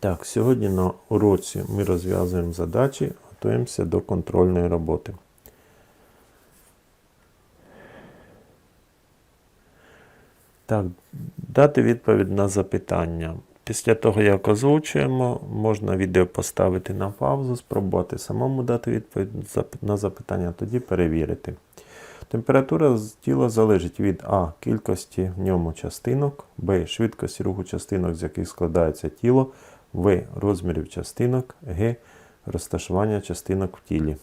Так, сьогодні на уроці ми розв'язуємо задачі, готуємося до контрольної роботи. Так, дати відповідь на запитання. Після того, як озвучуємо, можна відео поставити на паузу, спробувати самому дати відповідь на запитання, тоді перевірити. Температура тіла залежить від А. Кількості в ньому частинок, Б. Швидкості руху частинок, з яких складається тіло, В. Розмірів частинок, Г. Розташування частинок в тілі.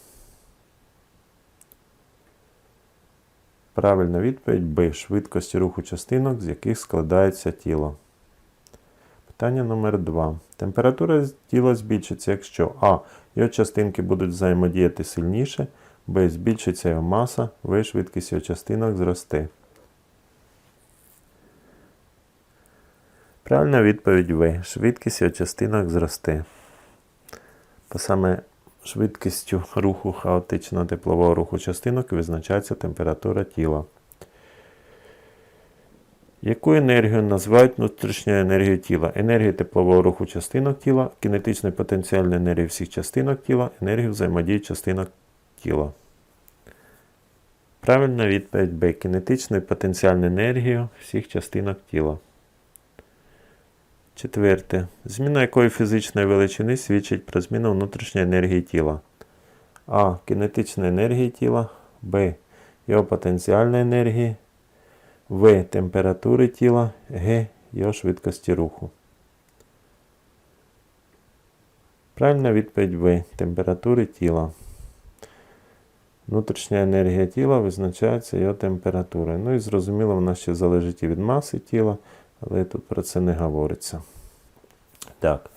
Правильна відповідь Б. Швидкості руху частинок, з яких складається тіло. Питання номер 2. Температура тіла збільшиться, якщо А. Його частинки будуть взаємодіяти сильніше, Б. Збільшиться його маса, В. Швидкість його частинок зросте. Правильна відповідь В. Швидкість його частинок зросте. По саме швидкістю руху хаотичного теплового руху частинок визначається температура тіла. Яку енергію називають внутрішньою енергією тіла? Енергію теплового руху частинок тіла, кінетичну потенціальну енергію всіх частинок тіла, енергію взаємодії частинок тіла. Правильна відповідь Б. Кінетичну і потенціальну енергію всіх частинок тіла. Четверте. Зміна якої фізичної величини свідчить про зміну внутрішньої енергії тіла? А. Кінетичної енергії тіла. Б. Його потенціальної енергії. В. Температури тіла. Г. Його швидкості руху. Правильна відповідь В. Температури тіла. Внутрішня енергія тіла визначається його температурою. Ну і зрозуміло, вона ще залежить і від маси тіла, але тут про це не говориться. Так.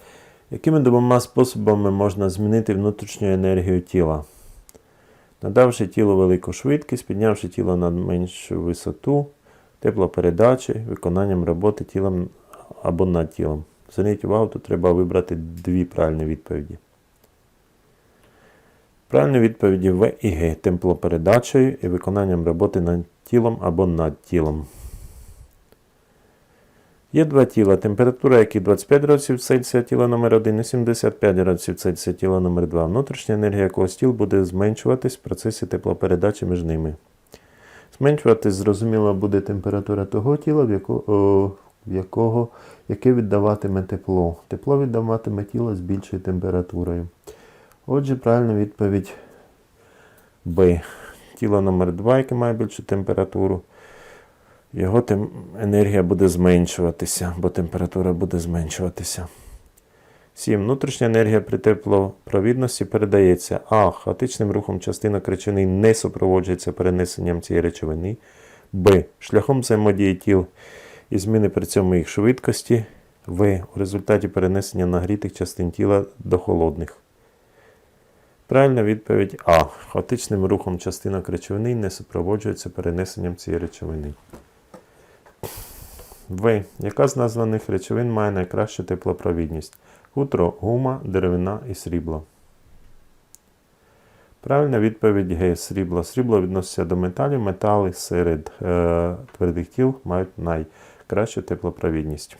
Якими двома способами можна змінити внутрішню енергію тіла? Надавши тілу велику швидкість, піднявши тіло на меншу висоту, теплопередачі, виконанням роботи тілом або над тілом. Зверніть увагу, тут треба вибрати дві правильні відповіді. Правильні відповіді В і Г теплопередачею і виконанням роботи над тілом або над тілом. Є два тіла, температура яких 25 градусів Цельсія тіла номер 1 і 75 градусів Цельсія тіла номер 2 Внутрішня енергія якого тіл буде зменшуватись в процесі теплопередачі між ними. Зменшуватись, зрозуміло, буде температура того тіла, в якого, в якого, яке віддаватиме тепло. Тепло віддаватиме тіло з більшою температурою. Отже, правильна відповідь Б. Тіло номер 2 яке має більшу температуру. Його тем... енергія буде зменшуватися, бо температура буде зменшуватися. 7. Внутрішня енергія при теплопровідності передається А. Хаотичним рухом частинок речовини не супроводжується перенесенням цієї речовини. Б. Шляхом взаємодії тіл і зміни при цьому їх швидкості. В. У результаті перенесення нагрітих частин тіла до холодних. Правильна відповідь А. Хаотичним рухом частинок речовини не супроводжується перенесенням цієї речовини. В. Яка з названих речовин має найкращу теплопровідність? Хутро, гума, деревина і срібло. Правильна відповідь Г. Срібло. Срібло відноситься до металів. Метали серед е, твердих тіл мають найкращу теплопровідність.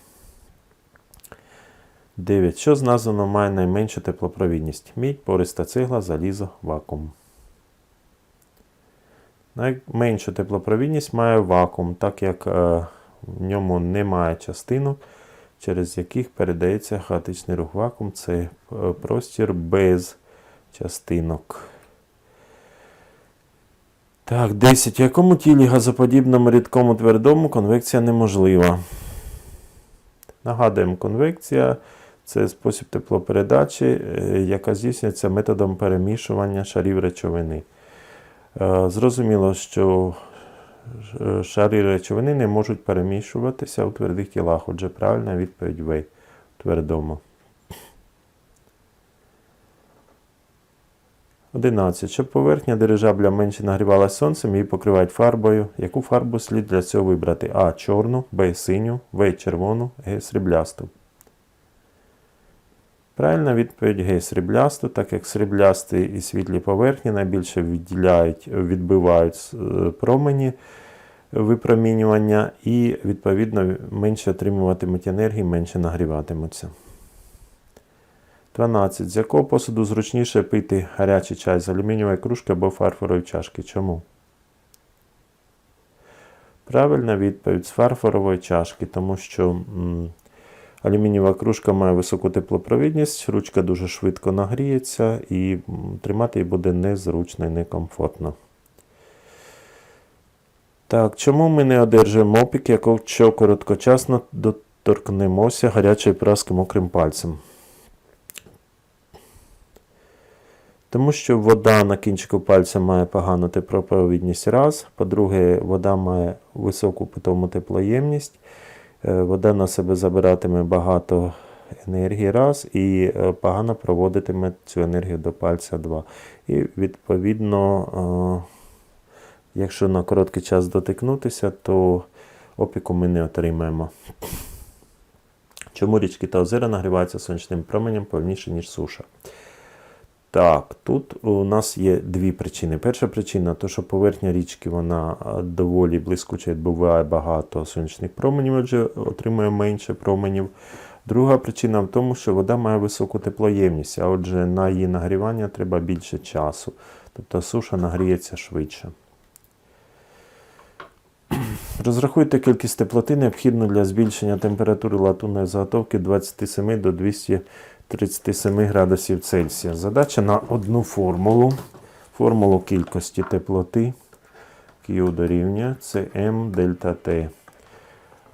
9. Що з названо має найменшу теплопровідність? Мідь, пориста цегла, залізо, вакуум. Найменшу теплопровідність має вакуум, так як е, в ньому немає частинок, через яких передається хаотичний рух вакуум. Це е, простір без частинок. Так, 10. В якому тілі газоподібному рідкому твердому конвекція неможлива? Нагадуємо, конвекція це спосіб теплопередачі, е, яка здійснюється методом перемішування шарів речовини. Е, Зрозуміло, що шари речовини не можуть перемішуватися у твердих тілах, отже, правильна відповідь В твердому. 11. Щоб поверхня дирижабля менше нагрівалася сонцем, її покривають фарбою. Яку фарбу слід для цього вибрати? А. Чорну, Б. Синю, В. Червону, Г. Сріблясту. Правильна відповідь Г. Сріблясту, так як сріблясті і світлі поверхні найбільше відділяють, відбивають е, промені випромінювання і, відповідно, менше отримуватимуть енергії, менше нагріватимуться. 12. З якого посуду зручніше пити гарячий чай з алюмінієвої кружки або фарфорової чашки? Чому? Правильна відповідь з фарфорової чашки, тому що алюмінієва кружка має високу теплопровідність, ручка дуже швидко нагріється і тримати її буде незручно і некомфортно. Так, чому ми не одержуємо опік, якщо короткочасно доторкнемося гарячої праски мокрим пальцем? Тому що вода на кінчику пальця має погану теплопровідність раз. По-друге, вода має високу питому теплоємність. Е, Вода на себе забиратиме багато енергії раз і е, погано проводитиме цю енергію до пальця 2. І відповідно, е, якщо на короткий час дотикнутися, то опіку ми не отримаємо. Чому річки та озера нагріваються сонячним променем повільніше, ніж суша? Так, тут у нас є дві причини. Перша причина, то, що поверхня річки вона доволі блискуча, відбуває багато сонячних променів, отже, отримує менше променів. Друга причина в тому, що вода має високу теплоємність, а отже, на її нагрівання треба більше часу. Тобто суша нагріється швидше. Розрахуйте кількість теплоти, необхідну для збільшення температури латунної заготовки 27 до 237 градусів Цельсія. Задача на одну формулу. Формулу кількості теплоти Q дорівнює Cm дельта T.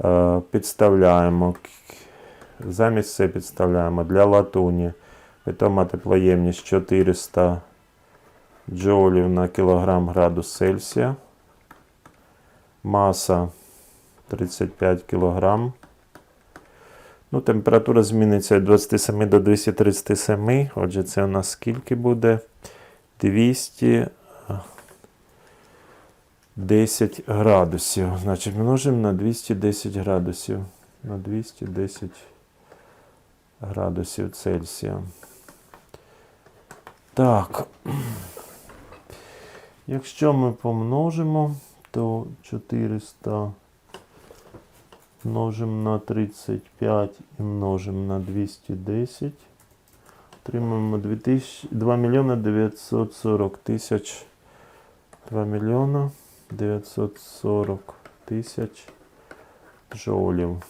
Е, Підставляємо. Замість це підставляємо для латуні. Питома теплоємність 400 джоулів на кілограм градус Цельсія. Маса 35 кг. Ну, температура зміниться від 27 до 237. Отже, це у нас скільки буде? 210 градусів. Значить, множимо на 210 градусів. На 210 градусів Цельсія. Так. Якщо ми помножимо, то 400 множимо на 35 і множимо на 210. Отримаємо 2 мільйона 940 тисяч. 2 мільйона 940 тисяч джоулів.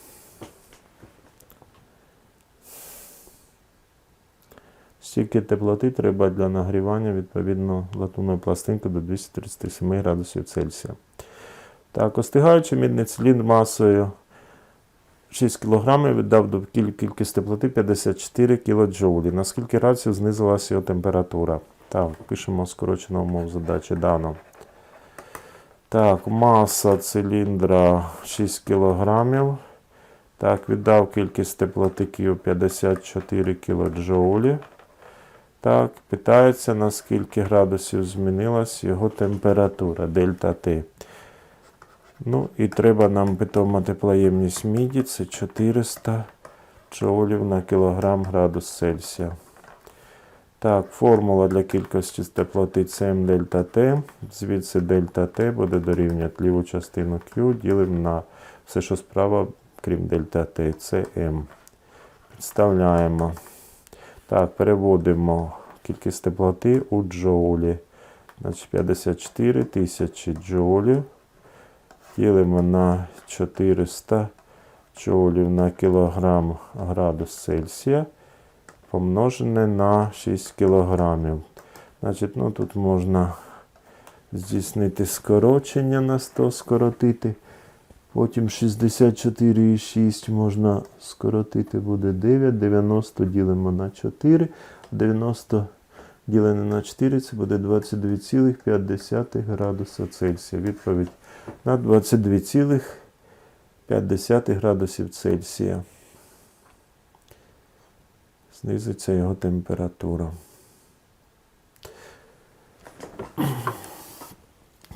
Стільки теплоти треба для нагрівання відповідно латунної пластинки до 237 градусів Цельсія. Так, остигаючи мідний циліндр масою 6 кг віддав до кількість теплоти 54 кДж. На скільки градусів знизилася його температура? Так, пишемо скорочену умову задачі дано. Так, маса циліндра 6 кг. Так, віддав кількість теплоти Q 54 кДж. Так, питається, на скільки градусів змінилась його температура дельта Т. Ну і треба нам питома теплоємність міді, це 400 джоулів на кілограм градус Цельсія. Так, формула для кількості теплоти М дельта Т. Звідси дельта Т буде дорівнювати ліву частину Q, ділимо на все, що справа, крім дельта Т, це М. Підставляємо. Так, переводимо кількість теплоти у джоулі. Значить, 54 тисячі джоулів. Ділимо на 400 джоулів на кілограм градус Цельсія. Помножене на 6 кілограмів. Значить, ну тут можна здійснити скорочення на 100 скоротити. Потім 64,6 можна скоротити буде 9. 90 ділимо на 4. 90 ділене на 4 це буде 22,5 градуса Цельсія. Відповідь на 22,5 градусів Цельсія. Знизиться його температура.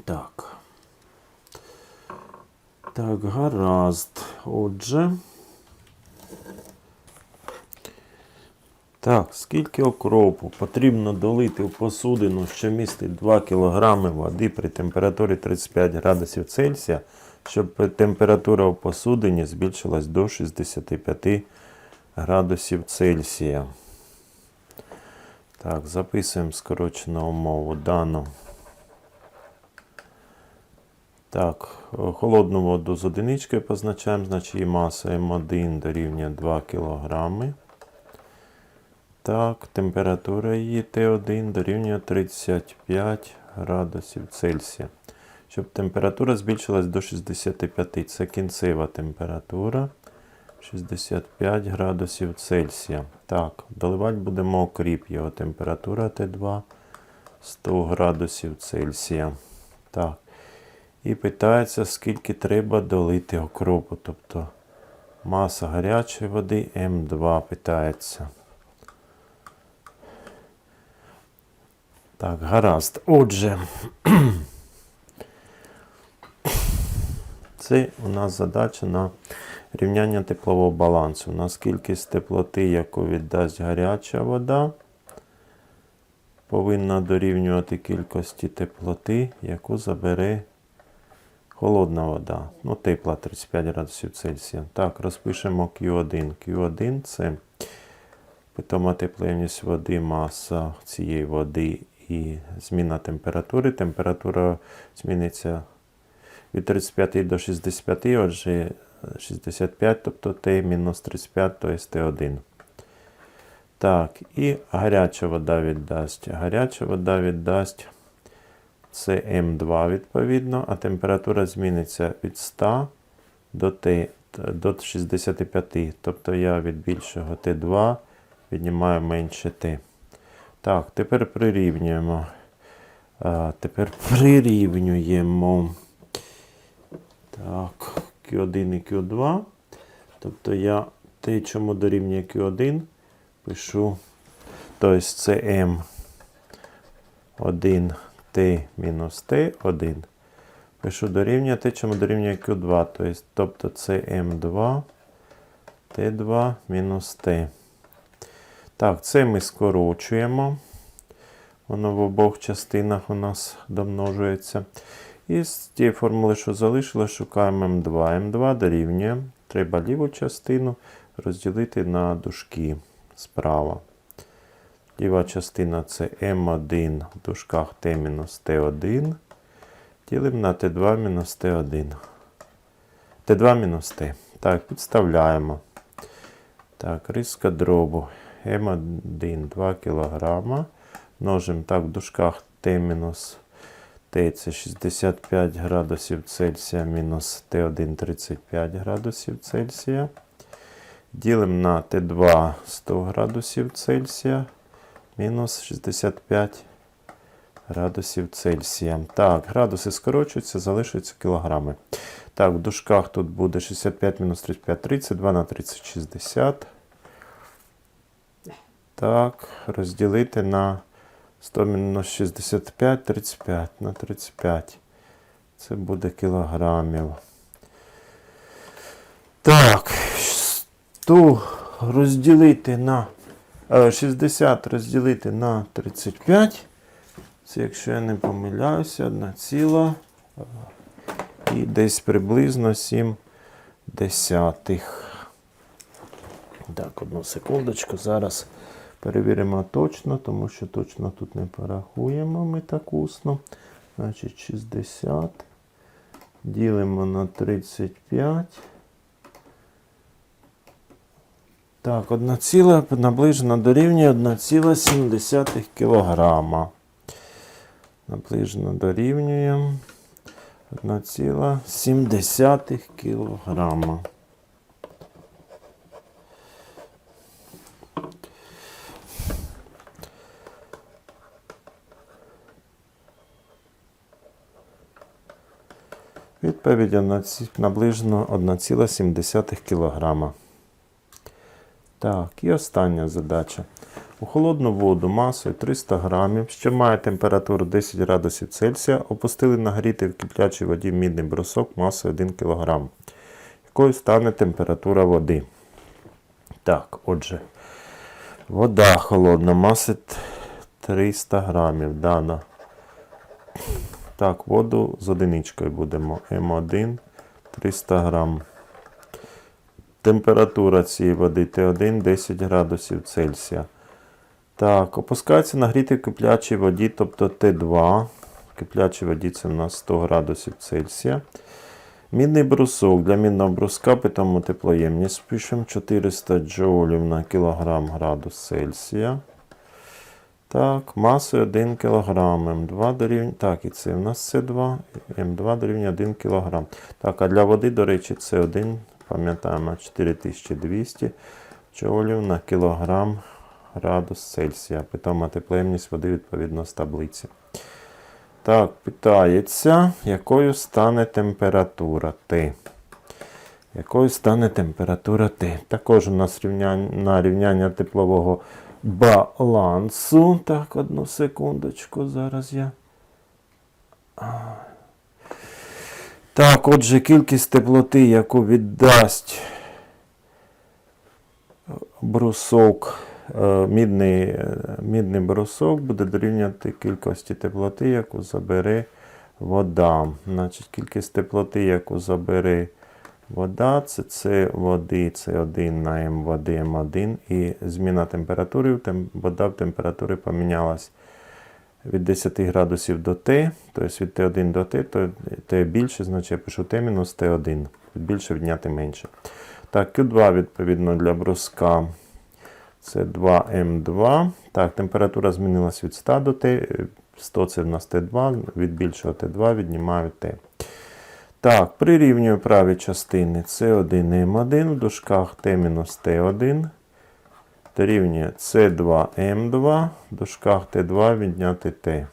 Так. Так, гаразд. Отже. Так, скільки окропу потрібно долити в посудину, що містить 2 кг води при температурі 35 градусів Цельсія, щоб температура в посудині збільшилась до 65 градусів Цельсія. Так, записуємо скорочену умову дану. Так, холодну воду з одиничкою позначаємо, значить її маса М1 дорівнює 2 кг. Так, температура її Т1 дорівнює 35 градусів Цельсія. Щоб температура збільшилась до 65, це кінцева температура 65 градусів Цельсія. Так, доливати будемо окріп, його температура Т2 100 градусів Цельсія. Так. І питається, скільки треба долити окропу. Тобто маса гарячої води М2 питається. Так, гаразд. Отже, це у нас задача на рівняння теплового балансу. У нас кількість теплоти, яку віддасть гаряча вода, повинна дорівнювати кількості теплоти, яку забере холодна вода. Ну, тепла 35 градусів Цельсія. Так, розпишемо Q1. Q1 це питома тепловність води, маса цієї води і зміна температури. Температура зміниться від 35 до 65, отже 65, тобто Т мінус 35, то є Т1. Так, і гаряча вода віддасть. Гаряча вода віддасть це М2 відповідно, а температура зміниться від 100 до, Т, до 65. Тобто я від більшого Т2 віднімаю менше Т. Так, тепер прирівнюємо. А, тепер прирівнюємо. Так, Q1 і Q2. Тобто я Т, чому дорівнює Q1, пишу, тобто це М1 Т мінус Т1. Пишу дорівнює Т, чому дорівнює Q2. Тобто, це М2 Т2 мінус Т. Так, це ми скорочуємо. Воно в обох частинах у нас домножується. І з тієї формули, що залишилось, шукаємо М2. М2 дорівнює. Треба ліву частину розділити на дужки справа. Ліва частина це М1 в дужках Т-Т1. Ділимо на Т2 мінус Т1. Т2 мінус Т. Так, підставляємо. Так, риска дробу. М1 2 кг. Множимо так в дужках Т мінус Т це 65 градусів Цельсія мінус Т1 35 градусів Цельсія. Ділимо на Т2 100 градусів Цельсія мінус 65 градусів Цельсія. Так, градуси скорочуються, залишуються кілограми. Так, в дужках тут буде 65 мінус 35 30, 2 на 30 60. Так, розділити на 100 мінус 65, 35 на 35. Це буде кілограмів. Так, 100 розділити на е, 60 розділити на 35. Це, якщо я не помиляюся, одна ціла. е, І десь приблизно 7 десятих. Так, одну секундочку. Зараз перевіримо точно, тому що точно тут не порахуємо ми так усно. Значить, 60. Ділимо на 35. Так, 1 ціла наближена дорівнює 1,7 кг. Наближено дорівнює 1,7 кг. Відповідь наближено 1,7 кг. Так, і остання задача. У холодну воду масою 300 грамів, що має температуру 10 градусів Цельсія, опустили нагріти в киплячій воді мідний брусок масою 1 кг. Якою стане температура води? Так, отже, вода холодна, маси 300 грамів. Дана. Так, воду з одиничкою будемо. М1 300 грам. Температура цієї води Т1 10 градусів Цельсія. Так, опускається нагріти в киплячій воді, тобто Т2. В киплячій воді це у нас 100 градусів Цельсія. Мідний брусок. Для мідного бруска питому теплоємність пишемо 400 джоулів на кілограм градус Цельсія. Так, масою 1 кг. М2 дорівнює. Так, і це у нас С2, М2 дорівнює 1 кг. Так, а для води, до речі, С1, пам'ятаємо, 4200 джоулів на кілограм градус Цельсія. Питома теплоємність води відповідно з таблиці. Так, питається, якою стане температура Т. Якою стане температура Т? Також у нас рівняння, на рівняння теплового балансу. Так, одну секундочку, зараз я. Так, отже, кількість теплоти, яку віддасть брусок, е, мідний, е, мідний брусок, буде дорівнювати кількості теплоти, яку забере вода. Значить, кількість теплоти, яку забере вода, це С води, це 1 на М води М1. І зміна температури, вода в температурі помінялась від 10 градусів до Т, тобто від Т1 до Т, то Т більше, значить я пишу Т мінус Т1. Від більше відняти менше. Так, Q2 відповідно для бруска. Це 2М2. Так, температура змінилась від 100 до Т. 100 це в нас Т2, від більшого Т2 віднімаю Т. Так, прирівнюю праві частини С1М1 в дужках Т-Т1 дорівнює С2М2 в дужках Т2 відняти Т.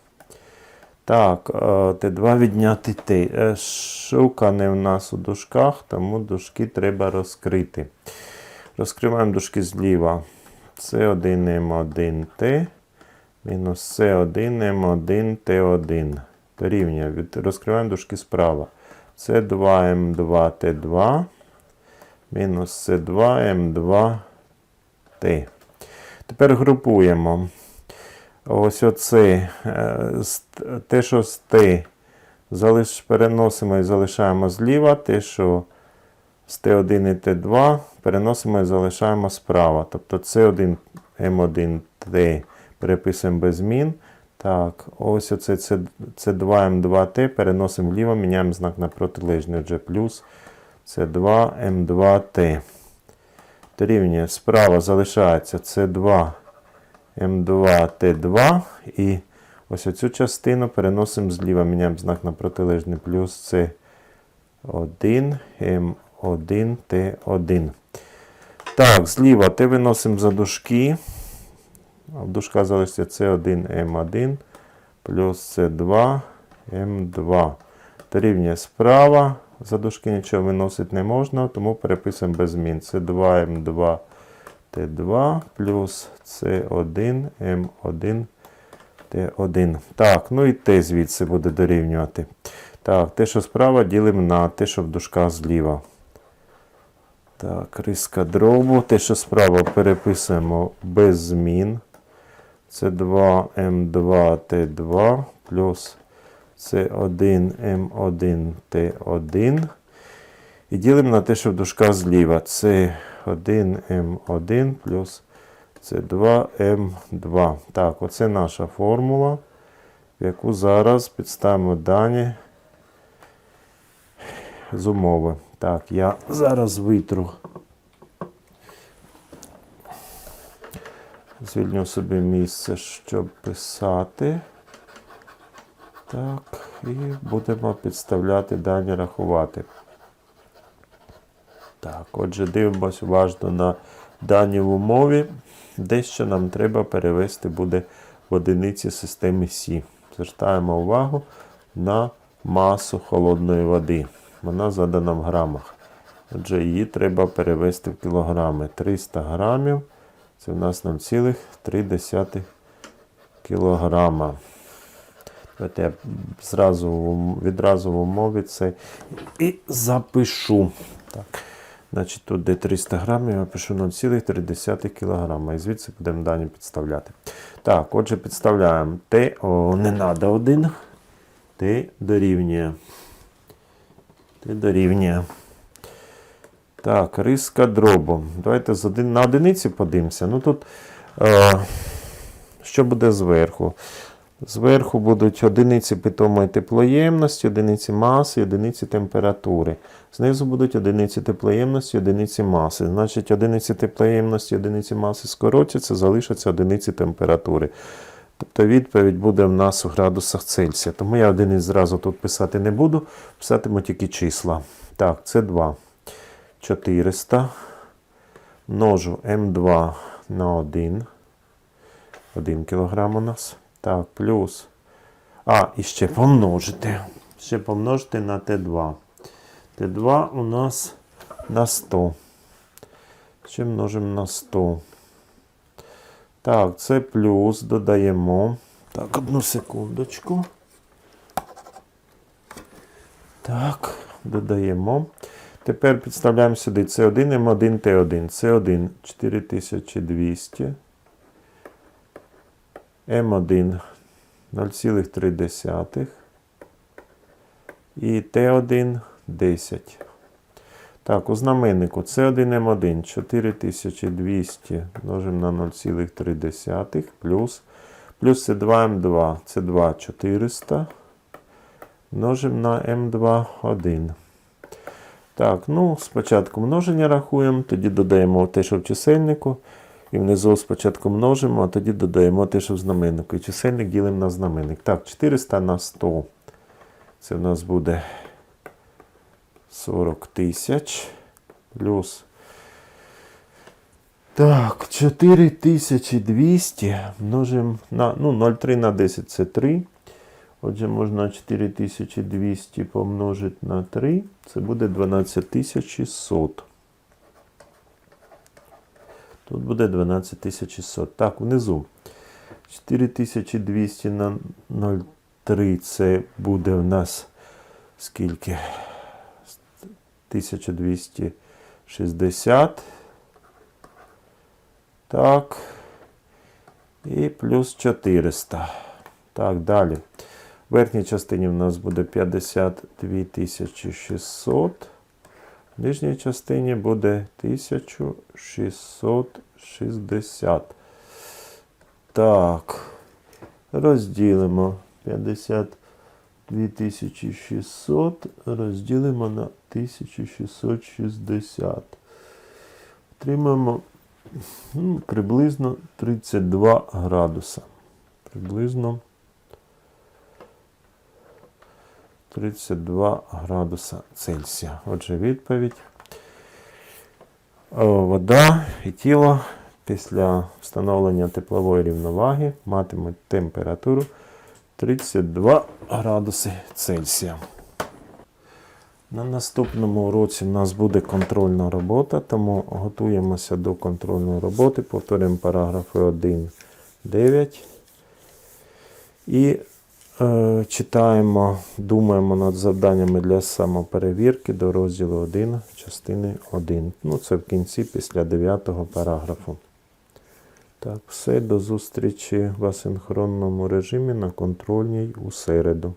Так, е, Т2 відняти Т. Е, Шукане в нас у дужках, тому дужки треба розкрити. Розкриваємо дужки зліва. С1М1Т мінус С1М1 Т1. Дорівнює. Розкриваємо дужки справа. С2М2 Т2 мінус С2М2 Т. Тепер групуємо. Ось оце е, те, що з Т переносимо і залишаємо зліва, те, що з Т1 і Т2 переносимо і залишаємо справа. Тобто С1 М1 Т переписуємо без змін. Так, ось оце це, це 2М2Т, переносимо вліво, міняємо знак на протилежний, отже, плюс це 2М2Т. Дорівнює справа залишається С2 М2Т2 і ось оцю частину переносимо зліва, міняємо знак на протилежний плюс це 1 М1 Т1. Так, зліва Т виносимо за дужки. А в дужках залишиться С1 М1 плюс С2 М2. Дорівнює справа. За дужки нічого виносити не можна, тому переписуємо без змін. С2 М2 Т2 плюс С1 М1 Т1. Так, ну і Т звідси буде дорівнювати. Так, те, що справа, ділимо на те, що в дужках зліва. Так, риска дробу. Те, що справа переписуємо без змін. Це 2М2Т2 плюс С1М1Т1. І ділимо на те, що в дужках зліва. Це 1М1 плюс С2М2. Так, оце наша формула, в яку зараз підставимо дані з умови. Так, я зараз витру. Звільню собі місце, щоб писати. Так, і будемо підставляти дані рахувати. Так, отже, дивимось уважно на дані в умові. Дещо нам треба перевести буде в одиниці системи Сі. Звертаємо увагу на масу холодної води. Вона задана в грамах. Отже, її треба перевести в кілограми. 300 грамів. Це в нас 0,3 кілограма. Давайте я зразу, відразу в умові це і запишу. Так. Значить, тут де 300 грамів, я пишу 0,3 кг. І звідси будемо дані підставляти. Так, отже, підставляємо Т, о, не треба один. Т дорівнює. Т дорівнює. Так, риска дробу. Давайте з один, на одиниці подивимося. Ну тут е, Що буде зверху? Зверху будуть одиниці питомої теплоємності, одиниці маси, одиниці температури. Знизу будуть одиниці теплоємності, одиниці маси. Значить, одиниці теплоємності, одиниці маси скоротяться, залишаться одиниці температури. Тобто відповідь буде в нас у градусах Цельсія. Тому я одиниць зразу тут писати не буду, писатиму тільки числа. Так, це 2. 400. Множу М2 на 1. 1 кг у нас. Так, плюс. А, і ще помножити. Ще помножити на Т2. Т2 у нас на 100. Ще множимо на 100. Так, це плюс додаємо. Так, одну секундочку. Так, додаємо. Тепер підставляємо сюди С1, М1, Т1. С1 4200. М1 0,3. І Т1 10. Так, у знаменнику С1М1 4200 множимо на 0,3 плюс. Плюс С2М2, С2 400 множимо на М2 1. Так, ну, спочатку множення рахуємо, тоді додаємо те, що в чисельнику. І внизу спочатку множимо, а тоді додаємо те, що в знаменнику. І чисельник ділимо на знаменник. Так, 400 на 100. Це в нас буде 40 тисяч. Плюс. Так, 4200 множимо на ну, 0,3 на 10 це 3. Отже, можна 4200 помножити на 3. Це буде 12600. Тут буде 12600. Так, внизу. 4200 на 0,3 це буде в нас скільки? 1260. Так. І плюс 400. Так, далі. Верхній частині в нас буде 52 600. В нижній частині буде 1660. Так. Розділимо 52 600. Розділимо на 1660. Отримаємо ну, приблизно 32 градуса. Приблизно 32 градуса Цельсія. Отже, відповідь. Вода і тіло після встановлення теплової рівноваги матимуть температуру 32 градуси Цельсія. На наступному уроці в нас буде контрольна робота, тому готуємося до контрольної роботи. Повторюємо параграфи 1, 9. І е, читаємо, думаємо над завданнями для самоперевірки до розділу 1 частини 1. Ну, це в кінці після 9 параграфу. Так, все, до зустрічі в асинхронному режимі на контрольній у середу.